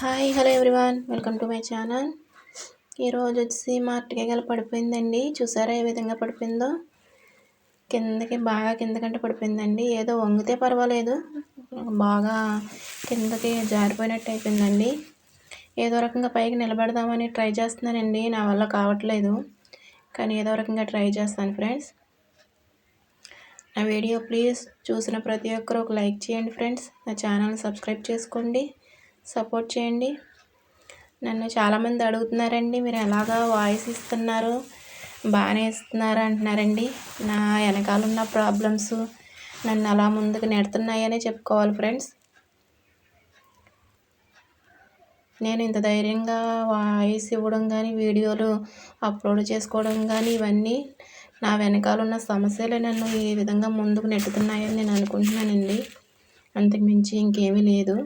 Hi hello everyone. Welcome to my channel. ఈరోజు వచ్చి మా గల పడిపోయిందండి. చూసారా ఏ విధంగా పడిపోయిందో? కిందకి బాగా కిందకంటే పడిపోయిందండి. ఏదో వంగితే పర్వాలేదు. బాగా కిందకి జారిపోయినట్టు అయిపోయిందండి. ఏదో రకంగా పైకి నిలబెడదామని ట్రై చేస్తున్నానండి. నా వల్ల కావట్లేదు. కానీ ఏదో రకంగా ట్రై చేస్తాను ఫ్రెండ్స్. నా వీడియో ప్లీజ్ చూసిన ప్రతి ఒక్కరు ఒక లైక్ చేయండి ఫ్రెండ్స్. నా ఛానల్ సబ్స్క్రైబ్ చేసుకోండి. సపోర్ట్ చేయండి. నన్ను చాలామంది అడుగుతున్నారండి మీరు ఎలాగా వాయిస్ ఇస్తున్నారు? బాగానే ఇస్తున్నారు అంటున్నారండి. నా వెనకాల ఉన్న ప్రాబ్లమ్స్ నన్ను అలా ముందుకు నెడుతున్నాయనే చెప్పుకోవాలి ఫ్రెండ్స్. నేను ఇంత ధైర్యంగా వాయిస్ ఇవ్వడం కానీ వీడియోలు అప్లోడ్ చేసుకోవడం కానీ ఇవన్నీ నా వెనకాల ఉన్న సమస్యలు నన్ను ఈ విధంగా ముందుకు నెట్టుతున్నాయని నేను అనుకుంటున్నానండి. అంతకుమించి ఇంకేమీ లేదు.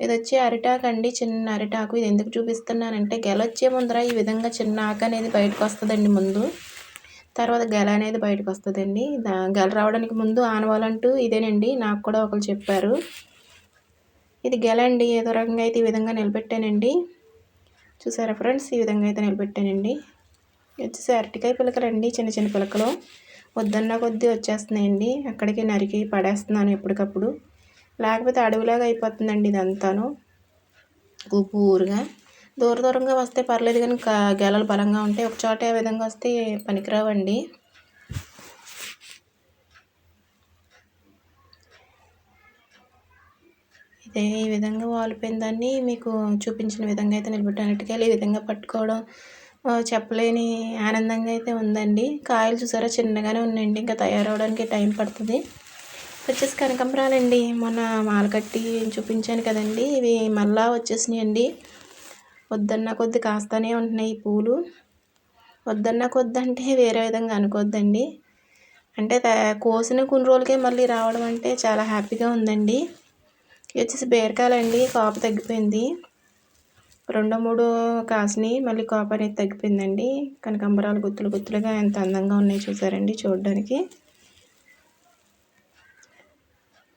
ఇది వచ్చి అరిటాకు అండి చిన్న అరిటాకు. ఇది ఎందుకు చూపిస్తున్నానంటే గెల వచ్చే ముందర ఈ విధంగా చిన్న ఆకు అనేది బయటకు వస్తుందండి ముందు. తర్వాత గెల అనేది బయటకు వస్తుందండి గెల రావడానికి ముందు ఆనవాలంటూ ఇదేనండి. నాకు కూడా ఒకరు చెప్పారు. ఇది గెల అండి. ఏదో రకంగా అయితే ఈ విధంగా నిలబెట్టానండి. చూసారా ఫ్రెండ్స్? ఈ విధంగా అయితే నిలబెట్టానండి. వచ్చేసి అరటికాయ పిలకలండి. చిన్న చిన్న పిలకలు. వద్దన్న కొద్దీ వచ్చేస్తున్నాయండి. అక్కడికి నరికి పడేస్తున్నాను ఎప్పటికప్పుడు. లేకపోతే అడవిలాగా అయిపోతుందండి ఇదంతాను. ఊరుగా దూర దూరంగా వస్తే పర్లేదు కానీ గెలలు బలంగా ఉంటాయి ఒక చోట ఏ విధంగా వస్తే పనికిరావండి. ఇదే ఈ విధంగా వాలిపోయిన దాన్ని మీకు చూపించిన విధంగా అయితే నిలబెట్టానట్టుగా ఈ విధంగా పట్టుకోవడం చెప్పలేని ఆనందంగా అయితే ఉందండి. కాయలు చూసారా? చిన్నగానే ఉన్నాయండి. ఇంకా తయారవడానికి టైం పడుతుంది. వచ్చేసి కనకంబరాలండి. మొన్న మాల కట్టి చూపించాను కదండి. ఇవి మళ్ళా వచ్చేసినాయండి. వద్దన్న కొద్ది కాస్తానే ఉంటున్నాయి ఈ పూలు. వద్దన్న కొద్ది అంటే వేరే విధంగా అనుకోద్దండి. అంటే కోసిన కొన్ని రోజులకే మళ్ళీ రావడం అంటే చాలా హ్యాపీగా ఉందండి. వచ్చేసి బీరకాయలండి. కాపు తగ్గిపోయింది. రెండో మూడు కాసిని మళ్ళీ కాపు అనేది తగ్గిపోయిందండి. కనకంబరాలు గుత్తులు గుత్తులుగా ఎంత అందంగా ఉన్నాయి చూసారండి చూడడానికి.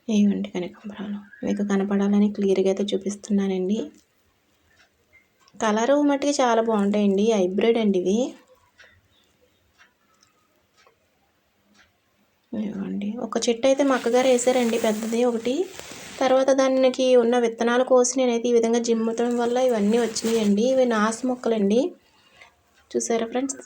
ఇవ్వండి కనకాంబరాలు మీకు కనపడాలని క్లియర్గా అయితే చూపిస్తున్నానండి. కలరు మట్టికి చాలా బాగుంటాయండి. హైబ్రిడ్ అండి ఇవి. ఇవ్వండి. ఒక చెట్టు అయితే మా అక్కగారు వేసారండి పెద్దది ఒకటి. తర్వాత దానికి ఉన్న విత్తనాలు కోసి నేనైతే ఈ విధంగా జిమ్మటం వల్ల ఇవన్నీ వచ్చినాయండి. ఇవి నాసు మొక్కలండి. చూసారా ఫ్రెండ్స్?